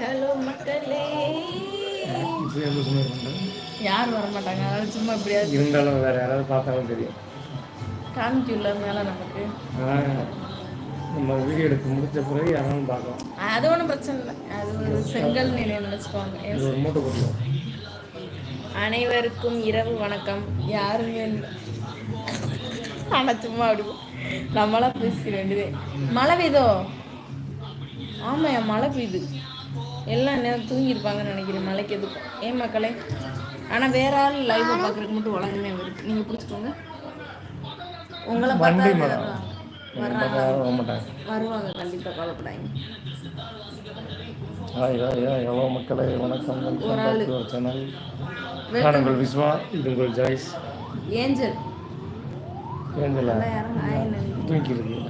Hello மக்களே. யார் வர மாட்டாங்க அதனால சும்மா எப்படியாவது இருந்தாலும் வேற யாராவது பார்த்தாலும் தெரியும். காமிக்குள்ள மேல நமக்கு. நம்ம வீடியோ எடுத்து முடிச்ச பிறகு யாராலும் பார்க்கலாம். அது ஒன்றும் பிரச்சனை இல்லை. அது ஒரு செங்கல் நிலையம் ஒரு மூட்டை போட்டுருவோம் அனைவருக்கும் இரவு வணக்கம். யாருமே இல்லை. ஆனால் சும்மா அப்படி நம்மளாம் பேசிக்க வேண்டியதே. மழை பெய்தோ ஆமாம் மழை பெய்யுது. எல்லாம் நேரம் தூங்கியிருப்பாங்கன்னு நினைக்கிறேன் மழைக்கு எதுக்கும். ஏன் மக்களே? ஆனால் வேற ஆள் லைவை பார்க்குறதுக்கு மட்டும் உலகமே வருது நீங்கள் பிடிச்சிக்கோங்க உங்களை பார்த்தா வர்றாங்க வருவாங்க கண்டிப்பாக கவலைப்படாங்க ஹாய் ஹாய் ஹாய். ஹலோ மக்களே வணக்கம். சேனல் நான் உங்கள் விஸ்வா இது உங்கள் ஜாய்ஸ். ஏஞ்சல். ஏஞ்சலா? யாரும் hi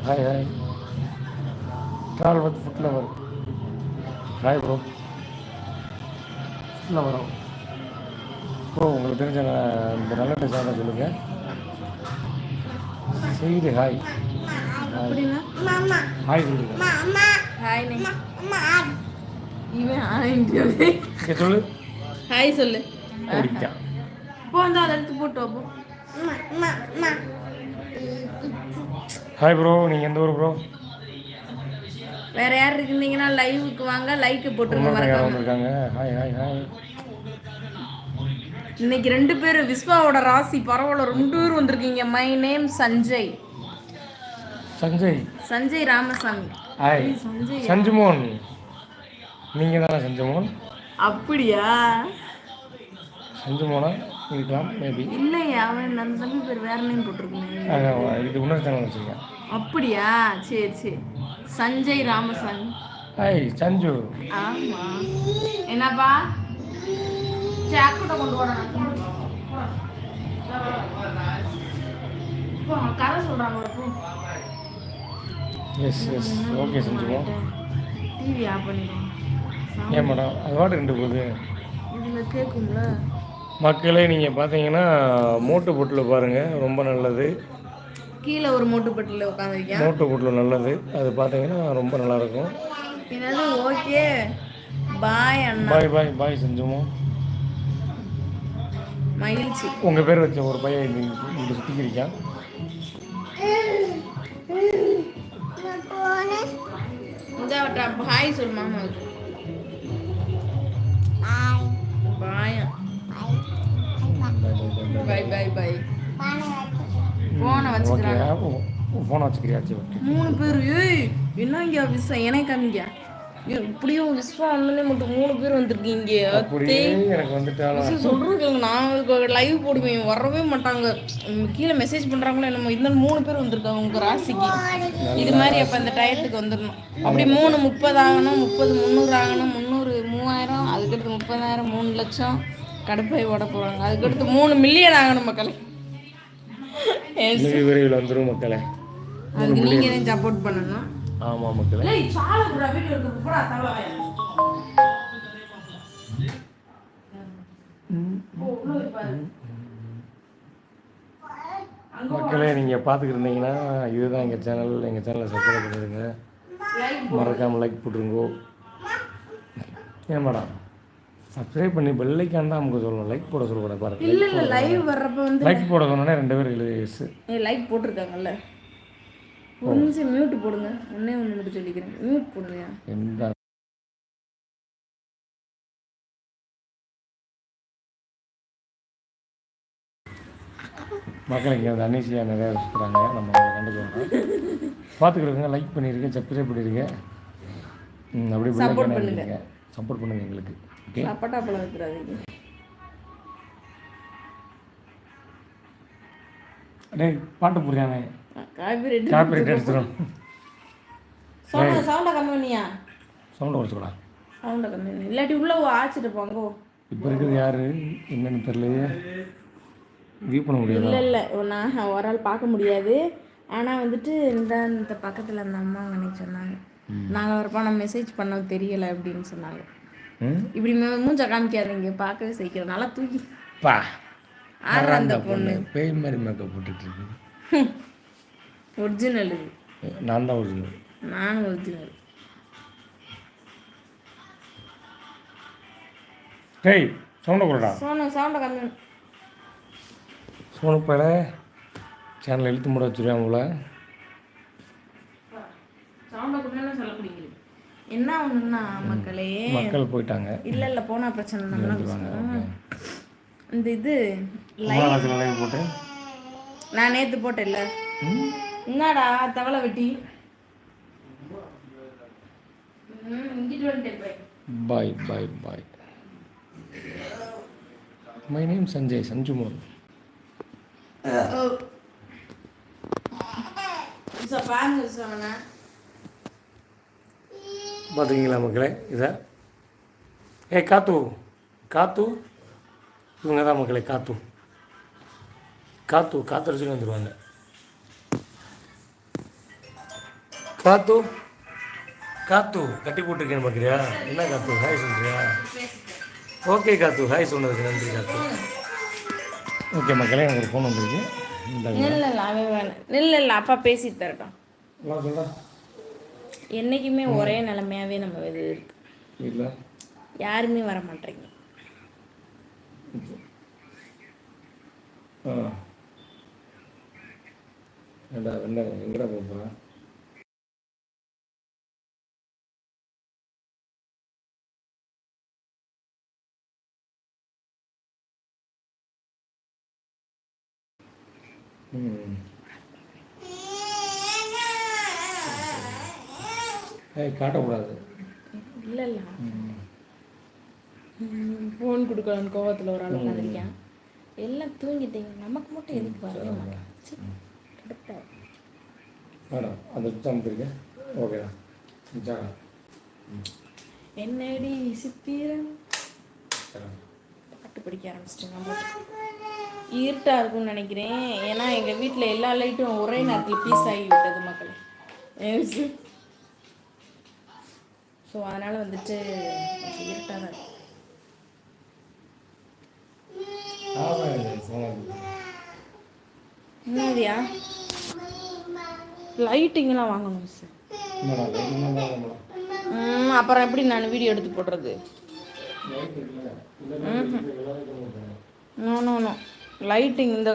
hi hi. Travel with food lover hi bro food lover bro உங்களுக்கு தெரிஞ்ச இந்த நல்ல டிசைனை சொல்லுங்கள் செய்து ஹாய் ஹாய் சொல்லுங்க. சொல்லு. ஹாய் சொல்லு. ஓடிக்கான் போ அந்த அதை எடுத்து போட்டு வா, போ. ஹாய் ப்ரோ நீங்கள் எந்த ஊர் ப்ரோ வேற யார் இருக்கீங்கன்னா லைவுக்கு வாங்க லைக் போட்டுருங்க மறக்காம. ஹாய் ஹாய் ஹாய் இன்னைக்கு ரெண்டு பேரும் விஸ்வாவோட ராசி பரவாயில்ல ரெண்டு பேரும் வந்திருக்கீங்க. My name Sanjay. Sanjay. Sanjay Ramasamy. Hi Sanjay. Sanjumon. நீங்கள் தானே சஞ்சுமோன்? அப்படியா? சஞ்சுமோனா? இருக்கலாம் மேபி இல்லையா அவன் அந்த தம்பி பேர் வேற நேம் போட்டிருக்கேன் இது சேனல் வச்சுருக்கேன். அப்படியா? சரி சரி. சஞ்சய் ராமசாமி ஹாய் சஞ்சு. ஆமா. என்னப்பா? சாக்கோட்டை கொண்டு வரணும் கதை yes yes okay Sanjumon TV off பண்ணிடுவோம் ஏன் மேடம்? அது வாட்டு ரெண்டு போகுது. இதுல கேட்கும்ல மக்களே நீங்கள் பார்த்தீங்கன்னா மோட்டு பொட்டில் பாருங்கள் ரொம்ப நல்லது. கீழே ஒரு மூட்டுப்பட்டில உட்காந்துருக்கேன் மோட்டு பொட்டில் நல்லது. அது பார்த்தீங்கன்னா ரொம்ப நல்லாயிருக்கும். என்னது? ஓகே. பாய் அண்ணா. பாய் பாய் பாய் செஞ்சுமோ? மகிழ்ச்சி. உங்கள் பேர் வச்ச ஒரு பையன் இங்க- சுற்றிக்கிறிக்கான் இந்த பாய் சொல் ஃபோனை வச்சுக்கிறியா சரி ஓகே மூணு பேர் ஏய் என்ன இங்க விஸ்வா எனக்கு காமிங்க இப்படியும் விஸ்வா அண்ணனே மட்டும் மூணு பேர் வந்திருக்கீங்க. எனக்கு வந்துட்டாலும் சொல்றேன் நான் லைவ் போடுவேன் வரவே மாட்டாங்க. கீழே மெசேஜ் பண்றாங்களோ என்னமோ இந்த மூணு பேர் வந்திருக்காங்க உங்க ராசிக்கு. இது மாதிரி அப்ப அந்த டயத்துக்கு வந்துடணும். அப்படி மூணு முப்பது ஆகணும் முப்பது முந்நூறு ஆகணும் முந்நூறு மூவாயிரம் அதுக்கடுத்து முப்பதாயிரம் மூணு லட்சம் கடுப்பாய் ஓட போறாங்க. அதுக்கடுத்து மூணு மில்லியன் ஆகணும் மக்களே. விரைவில் வந்துடும் மக்களே. அதுக்கு நீங்க தான் சப்போர்ட் பண்ணணும்? ஆமாம் மக்களே. ஏய் சால புடா வீடியோ எடுத்து போடா தவளை மக்களே நீங்கள் பார்த்துக்கிட்டு இருந்தீங்கன்னா இதுதான் எங்கள் சேனல் எங்கள் சேனலை சப்ஸ்கிரைப் பண்ணிடுங்க மறக்காமல் லைக் போட்டுருங்கோ. ஏன் மேடம் சப்ஸ்கிரைப் பண்ணி பெல்லைக்கான் தான் நமக்கு சொல்லணும். லைக் போட சொல்லக்கூடாது பாருங்க. இல்ல இல்ல லைவ் வர்றப்ப வந்து லைக் போட சொன்னோன்னே ரெண்டு பேர் லைக் போட்டிருக்காங்கல்ல. ஒரு நிமிஷம் மியூட் போடுங்க. ஒன்னே ஒன்று மட்டும் சொல்லிக்கிறேன். மியூட் போடுங்க எந்த மக்கள் இங்கே வந்து அன்னீசியாக நிறையா சுற்றுறாங்க நம்ம அவங்களை கண்டுக்குவாங்க பார்த்துக்கிடுங்க லைக் பண்ணிடுங்க சப்ஸ்கிரைப் பண்ணிடுங்க ம் அப்படி Support பண்ணுங்க. சப்போர்ட் பண்ணுங்க எங்களுக்கு. ஓகே சப்பட்டா பழம் வைக்கிறாதீங்க டேய் பாட்டு புரியாமே காப்பிரைட் எடுத்துடும் சவுண்டை சவுண்டை கம்மி பண்ணியா? சவுண்டை குறைச்சிக்கூடா சவுண்டை கம்மி பண்ணி. இல்லாட்டி உள்ள ஆச்சிட்டு போங்க இப்போ இருக்கிறது யார்? என்னன்னு தெரியலையே. வியூ பண்ண முடியாதா? இல்லை இல்லை. நான் ஒரு ஆள் பார்க்க முடியாது. ஆனால் வந்துட்டு இந்த இந்த பக்கத்தில் அந்த அம்மா அன்னைக்கு சொன்னாங்க. நாங்கள் ஒரு பணம் மெசேஜ் பண்ண தெரியலை அப்படின்னு சொன்னாங்க. இப்படி மூஞ்ச காமிக்காதீங்க. பார்க்கவே சீக்கிரம் நல்லா தூக்கி. பா. ஆடுற அந்த பொண்ணு. பேய் மாதிரி மேக்கப் போட்டுட்டு இருக்கு. ஒரிஜினல் இது நான் தான் ஒரிஜினல் நானும் ஒரிஜினல் டேய் சவுண்டை கொடுடா. சோனு சவுண்டை கம்மி. சோனு பையல சேனல் இழுத்து மூட வச்சுருவேன் உங்களை சவுண்டை என்ன ஒண்ணுன்னா மக்களே. மக்கள் போயிட்டாங்க. இல்ல இல்ல போனா பிரச்சனை நம்ம இந்த இது லைவ். போட்டு. நான் நேத்து போட்டேன்ல. என்னடா தவளை வெட்டி. போய். Bye bye my name Sanjay Sanju மோகன் ஓ. சோ, பாருங்க சோனா. பார்த்துக்கிங்களா மக்களே இதை? ஏ காத்து. காத்து? இவங்க தான் மக்களே காத்து. காத்து காத்தடிச்சுட்டு வந்துடுவாங்க காத்து. காத்து. கட்டி போட்டிருக்கேன் பார்க்குறியா என்ன காத்து? ஹாய் சொல்றியா? ஓகே காத்து. ஹாய் சொன்னதுக்கு நன்றி காத்து. ஓகே மக்களே எனக்கு ஒரு ஃபோன் வந்துருக்கு. இல்ல இல்ல அவன் வேணாம். இல்ல இல்ல அப்பா பேசிட்டு தரட்டும். சொல்கிறா என்னைக்குமே ஒரே நிலைமையாவே நம்ம இது இருக்கு. யாருமே வர மாட்டேங்க. ஆ. ஏண்டா என்ன எங்கடா போக போகிறேன் காட்டக்கூடாது. இல்ல இல்ல ஃபோன் கொடுக்கலான்னு கோவத்துல ஒரு ஆள் உட்காந்துருக்கேன். எல்லாம் தூங்கிட்டீங்க. நமக்கு மட்டும் எதுக்கு வரவே மாட்டேன். மேடம் அந்த சுத்தம் இருக்கேன் ஓகேடா என்னடி சித்திரம்? பாட்டு படிக்க ஆரம்பிச்சிட்டேன் நம்ம இருட்டா இருக்கும்னு நினைக்கிறேன். ஏன்னா எங்க வீட்ல எல்லா லைட்டும் ஒரே நேரத்தில் பீஸ் ஆகி விட்டது மக்களே. ஸோ அதனால வந்துட்டு இருட்டாக தான் இருக்கும் என்னதியா? லைட்டிங்லாம் வாங்கணும் சார் அப்புறம் எப்படி நான் வீடியோ எடுத்து போடுறது? நோ நோ நோ லைட்டிங் இந்த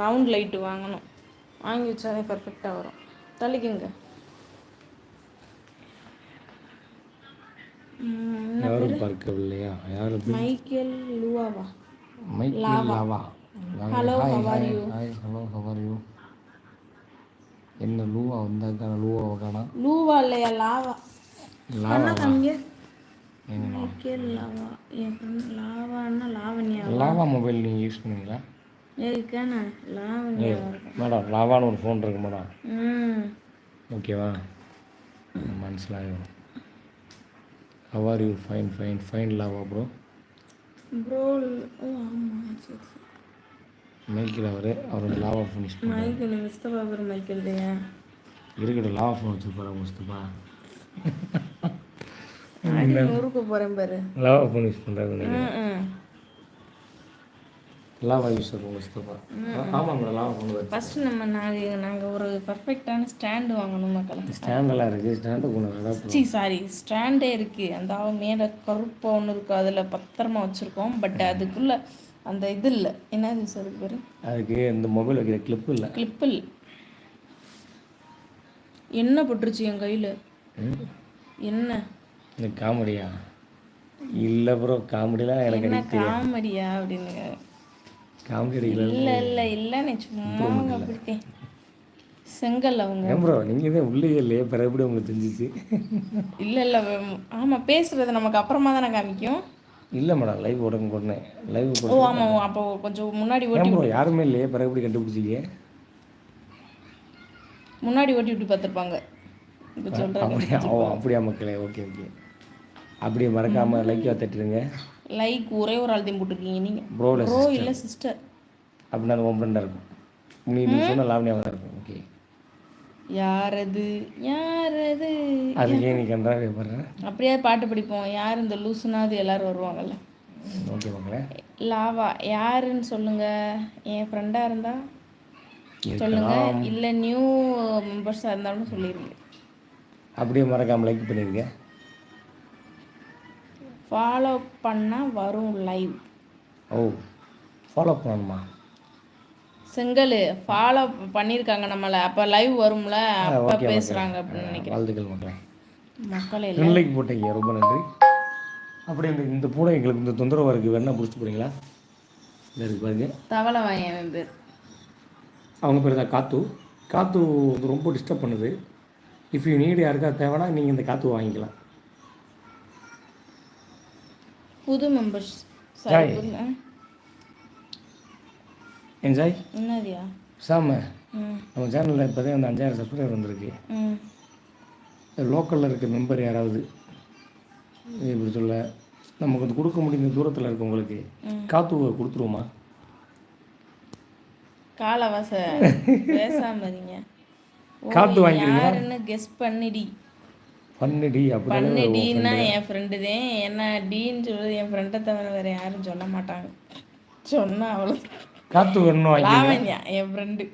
ரவுண்ட் லைட்டு வாங்கணும். வாங்கி வச்சாலே பர்ஃபெக்டாக வரும். தள்ளிக்குங்க. யாரும் பார்க்கவில்லையா? யாரும் Michael லூவாவா Mike Lava how are you? Hi hello how are you என்ன லூவா வந்தாக்கா லூவாவை காணோம் லூவா இல்லையா லாவா லாவா மைக்கேல் லாவா. என் லாவான்னா லாவண்யா லாவா மொபைல் நீங்கள் யூஸ் பண்ணுவீங்களா? ஏதுக்கான லாவண்யா மேடம் லாவான்னு ஒரு ஃபோன் இருக்கு மேடம். ம். ஓகேவா? மனசிலாகும் how are you fine fine fine Lava bro bro ஓ ஆமாம் சரி சரி. மைக்கில் அவர் அவரோட Lava phone use Michael Mustafa பேர் மைக்கேல் இருக்கட்டும் லாவா ஃபோன் வச்சுருப்பாரு முஸ்தபா நொறுக்க போகிறேன் பாரு. லாவா ஃபோன் யூஸ் ம் லாவா யூஸ் பண்ணுவோம் முஸ்தபா ஆமாம் மேடம் லாவா ஃபோன் வச்சு ஃபஸ்ட்டு நம்ம நாங்கள் நாங்கள் ஒரு பர்ஃபெக்டான ஸ்டாண்டு வாங்கணும் மக்களே. ஸ்டாண்டெல்லாம் இருக்குது ஸ்டாண்டு கொண்டு நல்லா சி சாரி ஸ்டாண்டே இருக்குது அந்த மேலே கருப்பு ஒன்று இருக்குது அதில் பத்திரமா வச்சுருக்கோம். பட் அதுக்குள்ளே அந்த இது இல்லை. என்னது சார் பேர்? அதுக்கு இந்த மொபைல் வைக்கிற கிளிப்பு இல்லை. கிளிப்பில் என்ன போட்டுருச்சு என் கையில்? என்ன? இந்த காமெடியா? இல்லை ப்ரோ காமெடிலாம் எனக்கு என்ன காமெடியா அப்படின்னு காமெடி அடிக்கல இல்லை இல்லை இல்லைன்னு சும்மா அப்படித்தேன் செங்கல் அவங்க. ஏன் ப்ரோ நீங்கள் தான் உள்ளே இல்லையே? பிறகு எப்படி உங்களுக்கு தெரிஞ்சிச்சு? இல்லை இல்லை ஆமாம் பேசுறது நமக்கு அப்புறமா தானே காமிக்கும். இல்லை மேடம் லைவ் உடனே உடனே. லைவ் ஓ ஆமாம் அப்போ கொஞ்சம் முன்னாடி ஓட்டி ப்ரோ யாருமே இல்லையே? பிறகு எப்படி கண்டுபிடிச்சிங்க? முன்னாடி ஓட்டி விட்டு பார்த்துருப்பாங்க. இப்போ சொல்கிறேன் அப்படியா? ஓ அப்படியா மக்களே? Okay okay. அப்படியே மறக்காமல் லைக்காக தட்டுருங்க லைக் ஒரே ஒரு ஆள் தான் போட்டிருக்கீங்க நீங்கள் ப்ரோவில் ப்ரோ இல்லை சிஸ்டர் அப்படின்னா அது ஒன் இருக்கும். நீ நீ சொன்ன லாவணியாக தான் இருக்கும். ஓகே யாரது? யாரது? அதுக்கே நீ கண்டாவே பாடுற அப்படியே பாட்டு படிப்போம். யார் இந்த லூசுனாது எல்லாரும் வருவாங்கல்ல. ஓகே மக்களே லாவா யாருன்னு சொல்லுங்க. என் ஃப்ரெண்டாக இருந்தா? சொல்லுங்க. இல்லை நியூ மெம்பர்ஸாக இருந்தாலும் சொல்லிடுங்க அப்படியே மறக்காமல் லைக் பண்ணிடுங்க ஃபாலோ பண்ணால் வரும் லைவ் ஓ ஃபாலோ பண்ணணுமா? செங்கல் ஃபாலோ பண்ணியிருக்காங்க நம்மளை. அப்போ லைவ் வரும்ல? அப்போ பேசுகிறாங்க அப்படின்னு நினைக்கிறேன். வாழ்த்துக்கள் மக்களே. மக்களே ரெண்டுலைக்கு போட்டீங்க ரொம்ப நன்றி. அப்படி இந்த இந்த பூனை எங்களுக்கு இந்த தொந்தரவாக இருக்குது வேணா பிடிச்சி போகிறீங்களா இருக்கு பாருங்க. தவளை வாயன் பேர். அவங்க பேர் தான் காத்து. காத்து ரொம்ப டிஸ்டர்ப் பண்ணுது. இஃப் யூ நீடு யாருக்கா தேவைன்னா நீங்கள் இந்த காத்து வாங்கிக்கலாம். புது மெம்பர்ஸ் Hi. சரி என்ஜாய் என்னதியா? சாம நம்ம சேனலில் இப்போதே வந்து அஞ்சாயிரம் சப்ஸ்கிரைபர் வந்திருக்கு. லோக்கலில் இருக்க மெம்பர் யாராவது? இப்படி சொல்ல நமக்கு வந்து கொடுக்க முடிந்த தூரத்தில் இருக்கவங்களுக்கு காத்து கொடுத்துருவோமா? காலவாச பேசாம இருங்க. காத்து? யாருன்னு கெஸ் பண்ணிடி. அப்படி பண்ணிடின்னா என் ஃப்ரெண்டு தான் என்ன டீன்னு சொல்றது? என் ஃப்ரெண்டை தவிர வேற யாரும் சொல்ல மாட்டாங்க. சொன்னா அவ்வளோ காத்து வாங்கி லாவண்யா என் ஃப்ரெண்டு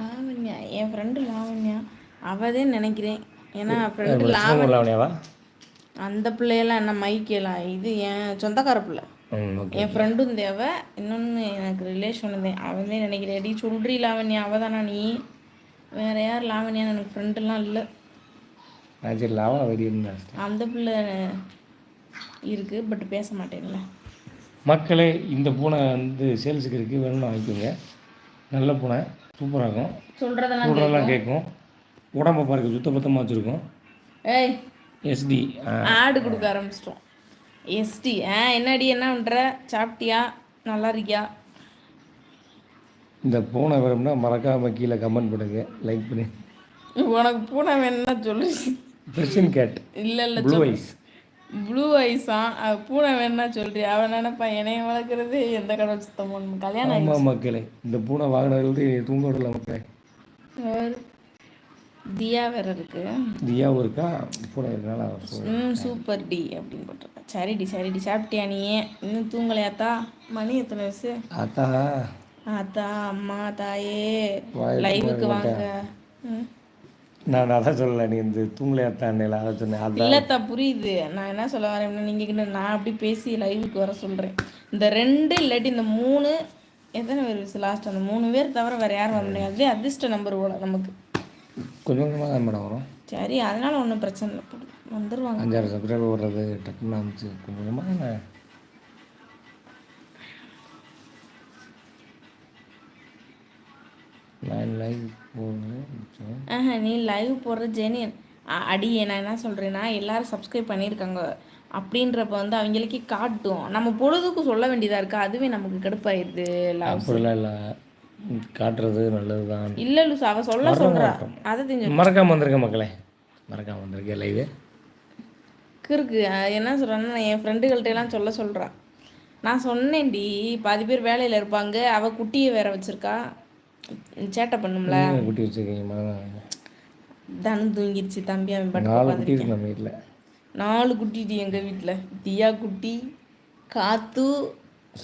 லாவண்யா என் ஃப்ரெண்டு லாவண்யா. அவதான் நினைக்கிறேன். ஏன்னா ஃப்ரெண்டு லாவணியாவா? அந்த பிள்ளையெல்லாம் என்ன மைக்கேலாம் இது என் சொந்தக்கார பிள்ளை. என் ஃப்ரெண்டும் தேவை. இன்னொன்று எனக்கு ரிலேஷன் தான் அவன் தான் நினைக்கிறேன். டி சொல்றி லாவண்யா அவ தானா நீ? வேற யார் லாவண்யான்னு எனக்கு ஃப்ரெண்டுலாம் இல்லை. நான் சரி லாவா வெடி இருந்தேன் அந்த பிள்ளை இருக்கு பட் பேச மாட்டேன்ல. மக்களே இந்த பூனை வந்து சேல்ஸுக்கு இருக்குது வேணும்னு வாங்கிக்கோங்க. நல்ல பூனை சூப்பராக இருக்கும் சொல்றதெல்லாம் கூடலாம் கேட்கும். உடம்பை பாருங்க சுத்தபத்தமாக வச்சுருக்கோம். ஏய் எஸ்டி ஆடு கொடுக்க ஆரம்பிச்சிட்டோம். எஸ்டி ஆ என்னடி என்ன பண்ணுற சாப்பிட்டியா? நல்லா இருக்கியா? இந்த பூனை வேணும்னா மறக்காமல் கீழே கமெண்ட் பண்ணுங்க லைக் பண்ணி. உனக்கு பூனை வேணும்னா சொல்லு. பெர்ஷியன் கேட் இல்லை இல்லை ப்ளூ ஐஸ் ப்ளூ ஐஸா பூனை வேணும்னா சொல்றியா? அவன் நினைப்பா என்னைய வளர்க்குறது எந்த கடவுள் சுத்தம் பண்ணணும் கல்யாணம் ஆமாம் மக்களே இந்த பூனை வாங்கினதுலேருந்து தூங்க விடல மக்களே. தியா வேற இருக்கு. தியாவும் இருக்கா? பூனை ம் சூப்பர் டி அப்படின்னு போட்டிருக்கேன் சரிடி சரிடி சாப்பிட்டியா நீ? இன்னும் தூங்கலையாத்தா மணி எத்தனை வயசு? அத்தா. ஆத்தா அம்மா தாயே. லைவுக்கு வாங்க. ம். நான் அதான் சொல்லலை. நீ இந்த தூங்கலையாத்தான்ல அதை சொன்னேன் அதான். இல்லத்தா புரியுது. நான் என்ன சொல்ல வரேன் நீங்க கிட்ட நான் அப்படி பேசி லைவுக்கு வர சொல்றேன். இந்த ரெண்டு இல்லாட்டி இந்த மூணு எத்தனை பேர் லாஸ்ட் அந்த மூணு பேர் தவிர வேற யாரும் வர முடியாது? அதுவே அதிர்ஷ்ட நம்பர் போல நமக்கு. கொஞ்சம் கொஞ்சமாக தான் மேடம் வரும். சரி அதனால ஒன்றும் பிரச்சனை இல்லை. போடு. வந்துருவாங்க. அஞ்சாறு சப்ஸ்கிரைபர் வர்றது டக்குன்னு அமைச்சு கொஞ்சம் கொஞ்சமாக நீ லைவ் போடுற ஜெனியன் அடி நான் என்ன சொல்கிறேன்னா எல்லாரும் சப்ஸ்கிரைப் பண்ணியிருக்காங்க. அப்படின்றப்ப வந்து அவங்களுக்கே காட்டும். நம்ம பொழுதுக்கு சொல்ல வேண்டியதாக இருக்கா? அதுவே நமக்கு கடுப்பாயிருது அப்படிலாம் இல்லை. காட்டுறது நல்லது தான் இல்லை லூஸ் அவ சொல்ல சொல்கிறா அதை தெரிஞ்சு மறக்காமல் வந்திருக்கேன் மக்களே. மறக்காமல் வந்திருக்கேன் லைவு இருக்கு என்ன சொல்கிறேன்னா என் ஃப்ரெண்டுகள்ட்ட எல்லாம் சொல்ல சொல்கிறா நான் சொன்னேன்டி பாதி பேர் வேலையில் இருப்பாங்க. அவள் குட்டியை வேற வச்சிருக்கா. சேட்டை பண்ணும்ல? குட்டி வச்சுருக்கீங்க மறந்து தனு தூங்கிருச்சு தம்பி அவன் நாலு குட்டி இருக்கு நம்ம வீட்டில் நாலு குட்டிடி எங்கள் வீட்டில் தியா குட்டி காத்து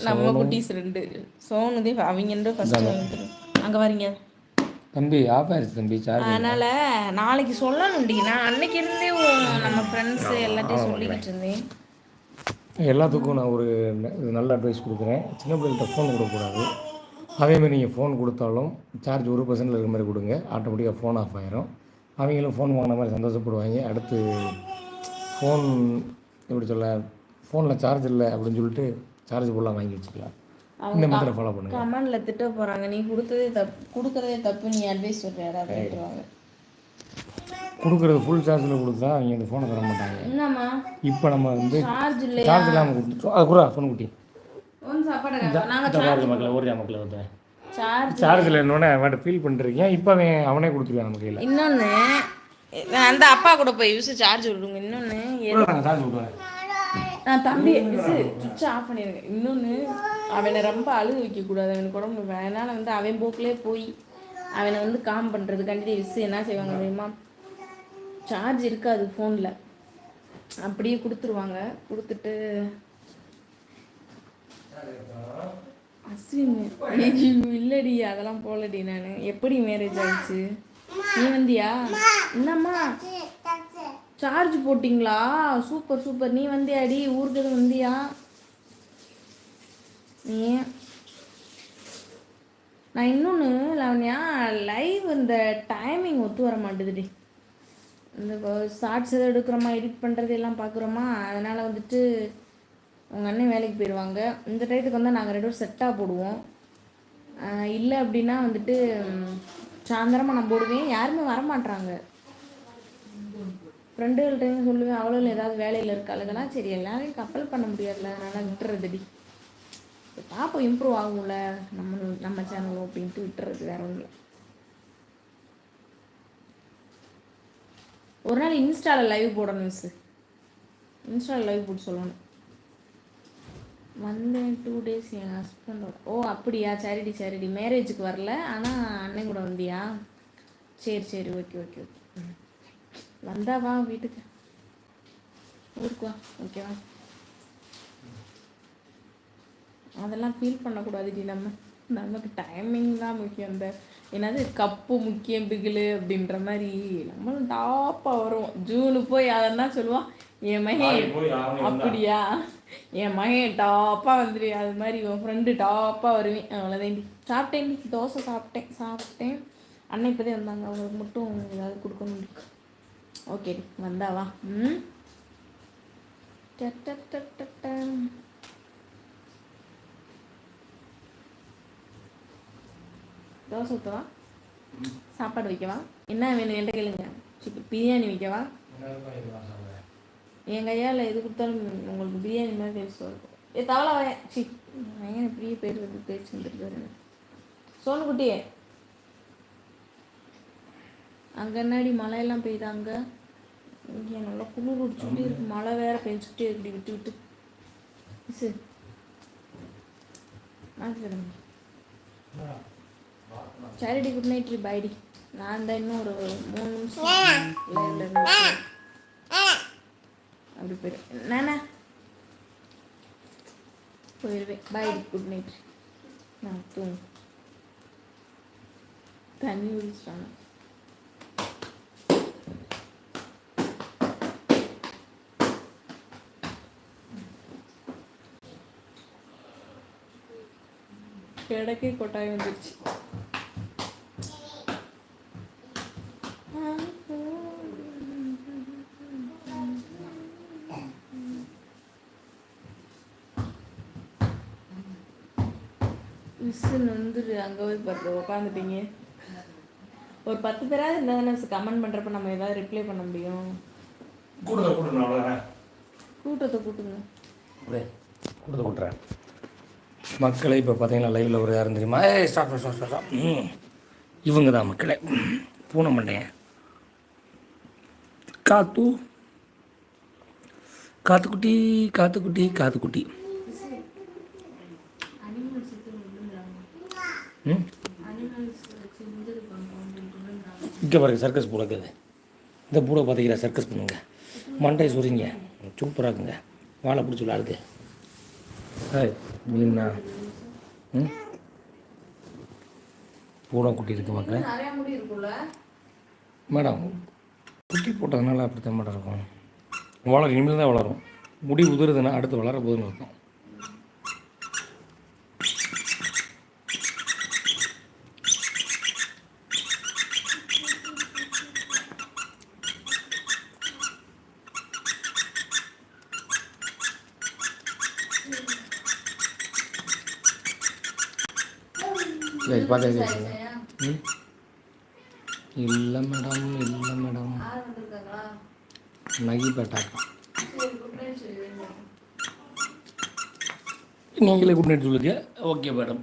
நம்ம குட்டீஸ் ரெண்டு. சோனுதே அவங்க ஃபர்ஸ்ட் வந்துடும் அங்கே வரீங்க தம்பி ஆஃப் ஆயிடுச்சு தம்பி சார்ஜ் அதனால நாளைக்கு சொல்லணும்டி. நான் அன்னைக்கு இருந்தே நம்ம ஃப்ரெண்ட்ஸ் எல்லாத்தையும் சொல்லிக்கிட்டு இருந்தேன். எல்லாத்துக்கும் நான் ஒரு நல்ல அட்வைஸ் கொடுக்குறேன். சின்ன பிள்ளைகிட்ட ஃபோன் கொடுக்கக்கூடாது. அதேமாதிரி நீங்கள் ஃபோன் கொடுத்தாலும் சார்ஜ் ஒரு பர்சன்டில் இருக்கிற மாதிரி கொடுங்க. ஆட்டோமேட்டிக்காக ஃபோன் ஆஃப் ஆயிரும். அவங்களும் ஃபோன் வாங்கின மாதிரி சந்தோஷப்படுவாங்க. அடுத்து ஃபோன் எப்படி சொல்ல ஃபோனில் சார்ஜ் இல்லை அப்படின்னு சொல்லிட்டு சார்ஜ் ஃபுல்லாக வாங்கி வச்சுக்கலாம். இந்த மெத்தடை ஃபாலோ பண்ணுங்கள் கமெண்ட்ல திட்ட போறாங்க. நீ கொடுத்ததே தப்பு கொடுக்கறதே தப்பு நீ அட்வைஸ் சொல்ற யாராவது கேட்டுருவாங்க கொடுக்குறது ஃபுல் சார்ஜில் கொடுத்தா அவங்க அந்த ஃபோனை தர மாட்டாங்க. என்னம்மா? இப்போ நம்ம வந்து சார்ஜ் இல்லை சார்ஜ் இல்லாமல் கொடுத்துட்டோம். அது கூட ஃபோன் குட்டி. மக்களை ஒரு மக்களை சார்ஜ் சார்ஜில் அவன்கிட்ட ஃபீல் பண்ணிருக்கேன் இப்போ அவன் அவனே கொடுத்துருவான் நம்ம கையில். இன்னொன்னு நான் அந்த அப்பா கூட போய் யூஸ் சார்ஜ் விடுங்க. இன்னொன்னு நாங்கள் சார்ஜ் விடுவேன் நான் தம்பி சுவிட்ச் ஆஃப் பண்ணிருங்க. இன்னொன்று அவனை ரொம்ப அழுக வைக்கக்கூடாது. அவனுக்கு உடம்பு வேணால வந்து அவன் போக்கிலே போய் அவனை வந்து காம் பண்ணுறது கண்டிப்பாக விஸ் என்ன செய்வாங்க தெரியுமா? சார்ஜ் இருக்காது ஃபோனில் அப்படியே கொடுத்துருவாங்க. கொடுத்துட்டு அஸ்வின் இல்லடி அதெல்லாம் போகலடி நான். எப்படி மேரேஜ் ஆயிடுச்சு? நீ வந்தியா? என்னம்மா? சார்ஜ் போட்டிங்களா? சூப்பர் சூப்பர் நீ வந்தியாடி? ஊருக்கு வந்தியா? நீ? நான் இன்னொன்று லவன்யா லைவ் இந்த டைமிங் ஒத்து வர மாட்டேதுடி. இந்த ஷார்ட்ஸ் எதாவது எடுக்கிறோமா எடிட் பண்ணுறது எல்லாம் பார்க்குறோமா? அதனால் வந்துட்டு உங்கள் அண்ணன் வேலைக்கு போயிடுவாங்க இந்த டயத்துக்கு வந்து நாங்கள் ரெண்டு பேரும் செட்டாக போடுவோம். இல்லை அப்படின்னா வந்துட்டு சாயந்தரமாக நான் போடுவேன். யாருமே வரமாட்றாங்க. ஃப்ரெண்டுகள்கிட்டையும் சொல்லுவேன் அவளும் ஏதாவது வேலையில் இருக்காளுங்கன்னா சரி எல்லாரையும் கப்பல் பண்ண முடியாதுல்ல. அதனால் விட்டுறதுடி. பார்ப்போம் இம்ப்ரூவ் ஆகும்ல. நம்ம நம்ம சேனலும் அப்படின்ட்டு விட்டுறது வேற ஒன்றும் இல்லை. ஒரு நாள் இன்ஸ்டாவில் லைவ் போடணும் மிஸ் இன்ஸ்டாவில் லைவ் போட்டு சொல்லணும். வந்தேன் டூ டேஸ் என் ஹஸ்பண்டோட ஓ அப்படியா? சரிடி சரிடி. மேரேஜுக்கு வரல. ஆனால் அண்ணன் கூட வந்தியா? சரி சரி. ஓகே ஓகே ஓகே ம். வந்தா வா வீட்டுக்கு. ஊருக்கு வா. ஓகேவா அதெல்லாம் ஃபீல் பண்ணக்கூடாதுடி நம்ம. நமக்கு டைமிங் தான் முக்கியம். இந்த என்னது கப்பு முக்கியம் பிகிலு அப்படின்ற மாதிரி நம்மளும் டாப்பாக வரும் ஜூனு போய் அதெல்லாம் சொல்லுவான் என் மகன் அப்படியா? என் மகன் டாப்பாக வந்துடு அது மாதிரி உன் ஃப்ரெண்டு டாப்பாக வருவேன். அவ்வளோதாண்டி சாப்பிட்டேன்டி தோசை சாப்பிட்டேன். சாப்பிட்டேன். அண்ணன் இப்போதே வந்தாங்க. அவங்களுக்கு மட்டும் ஏதாவது கொடுக்கணும் ஓகேடி வந்தாவா ம். தோசை ஊற்றவா சாப்பாடு வைக்கவா? என்ன வேணும் என்கிட்ட கேளுங்க. பிரியாணி வைக்கவா? என் கையால் எது கொடுத்தாலும் உங்களுக்கு பிரியாணி மாதிரி டேஸ்ட் இருக்கும் ஏ தவளை வய சி வயன் இப்படியே பேர் வந்து வருங்க சோனு குட்டியே. அங்கே என்னடி மழையெல்லாம் பெய்யுதா அங்கே? இங்கே நல்லா குளிர் குடிச்சுட்டே இருக்கு. மழை வேற பெஞ்சுட்டே இருக்கு. விட்டு விட்டு. சரி சரிடி குட் நைட் பாய்டி நான் தான் இன்னும் ஒரு மூணு நிமிஷம். அப்படி போயிடுவேன் நானா? போயிடுவேன் பாய் குட் நைட் நான் தூங்கு. தண்ணி குடிச்சிட்டாங்க கிடக்கே கொட்டாய் வந்துருச்சு மிஸ்ஸுன்னு வந்துட்டு அங்கே போய் பார்த்து உட்காந்துட்டீங்க ஒரு பத்து பேராவது இருந்தால் தானே கமெண்ட் பண்ணுறப்ப நம்ம ஏதாவது ரிப்ளை பண்ண முடியும். கூடுதல் கூட்டணும் அவ்வளோதானே கூட்டத்தை கூட்டுங்க. கூடுதல் கூட்டுறேன். மக்களை இப்போ பார்த்தீங்கன்னா லைவில் ஒரு யாரும் தெரியுமா? ஏ ஸ்டாப் ஸ்டாப் ஸ்டாப் இவங்க தான் மக்களே. பூனை மண்டையன் காத்து. காத்துக்குட்டி காத்துக்குட்டி காத்துக்குட்டி ம் இங்கே பாருங்க சர்க்கஸ் பூ இருக்குது. இந்த பூடை பார்த்தீங்களா சர்க்கஸ் பண்ணுங்க. மண்டை சுரிங்க. சூப்பராக இருக்குங்க. வாழை பிடிச்சி விளாடுது ஆ மீனா. ம்? பூனை குட்டி இருக்கு மக்களே மேடம் குட்டி போட்டதுனால அப்படித்தான் மேடம் இருக்கும். வளரும் இனிமேல் தான் வளரும். முடி உதிருதுன்னா அடுத்து வளர போதுன்னு இருக்கும் சரி பார்த்தா ம்? இல்லை மேடம் இல்லை மேடம். நகி பேட்டாக்கா. நீங்களே குட் நைட் சொல்லுங்க. ஓகே மேடம்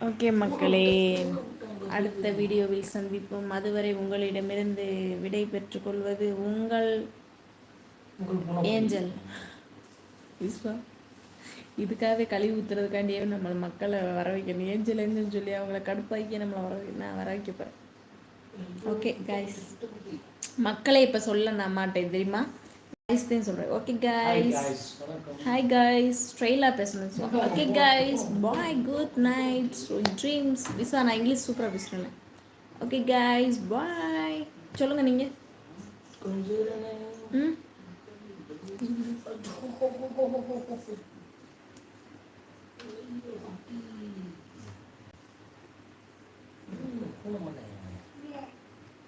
ஓகே மக்களே. அடுத்த வீடியோவில் சந்திப்போம். அதுவரை உங்களிடமிருந்து விடை பெற்றுக்கொள்வது உங்கள் ஏஞ்சல். விஸ்வா. இதுக்காகவே கழுவி ஊத்துறதுக்காண்டியே நம்மளை மக்களை வர வைக்கணும்? ஏஞ்சல் ஏஞ்சல் சொல்லி அவங்கள கடுப்பாக்கி நம்மளை வர நான் வர வைக்க ஓகே கைஸ் மக்களை இப்போ சொல்ல நான் மாட்டேன் தெரியுமா? கைஸ் தான் சொல்கிறேன் ஓகே கைஸ் ஹாய் கைஸ் ஸ்ட்ரெயிலாக பேசணும் okay guys bye good night dreams Viswa நான் இங்கிலீஷ் சூப்பராக பேசுகிறேன் ஓகே கைஸ் பாய் சொல்லுங்க நீங்க. ம்?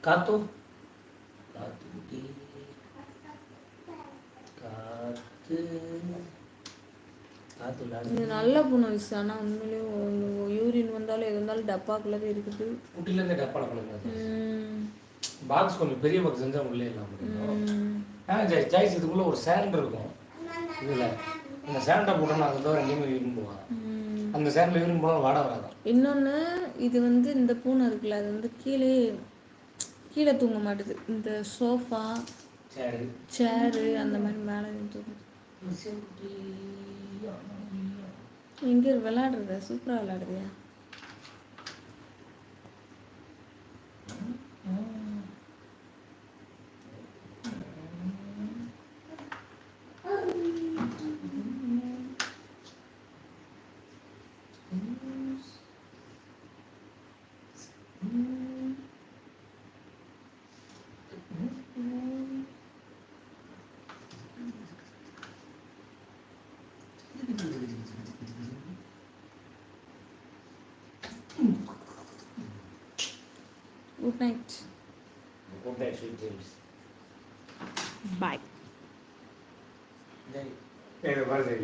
காத்து காத்து குட்டி காத்து இது நல்ல பூனை விஸ் ஆனால் உண்மையிலேயே யூரின் வந்தாலும் எது வந்தாலும் டப்பாக்குள்ளவே இருக்குது குட்டிலேருந்து டப்பால கலந்து ம், பாக்ஸ் கொஞ்சம் பெரிய பாக்ஸ் செஞ்சால் உள்ளே இல்லாம முடியும் ஜாய் ஜாய்ஸ் இதுக்குள்ளே ஒரு சேண்ட் இருக்கும் இதில் இந்த சேண்டை போட்டோம்னா அதை தவிர எங்கேயுமே யூரின் போவாங்க ம். அந்த சேண்டில் யூரின் போனால் வாட வராதான் இன்னொன்று இது வந்து இந்த பூனை இருக்குல்ல அது வந்து கீழே கீழே தூங்க மாட்டுது. இந்த சோஃபா சரி. சேரு அந்த மாதிரி மேலே தூங்குது. எங்கே விளையாடுறத? சூப்பராக விளையாடுறியா? Good night good night sweet dreams bye Jai ஏய் பாரு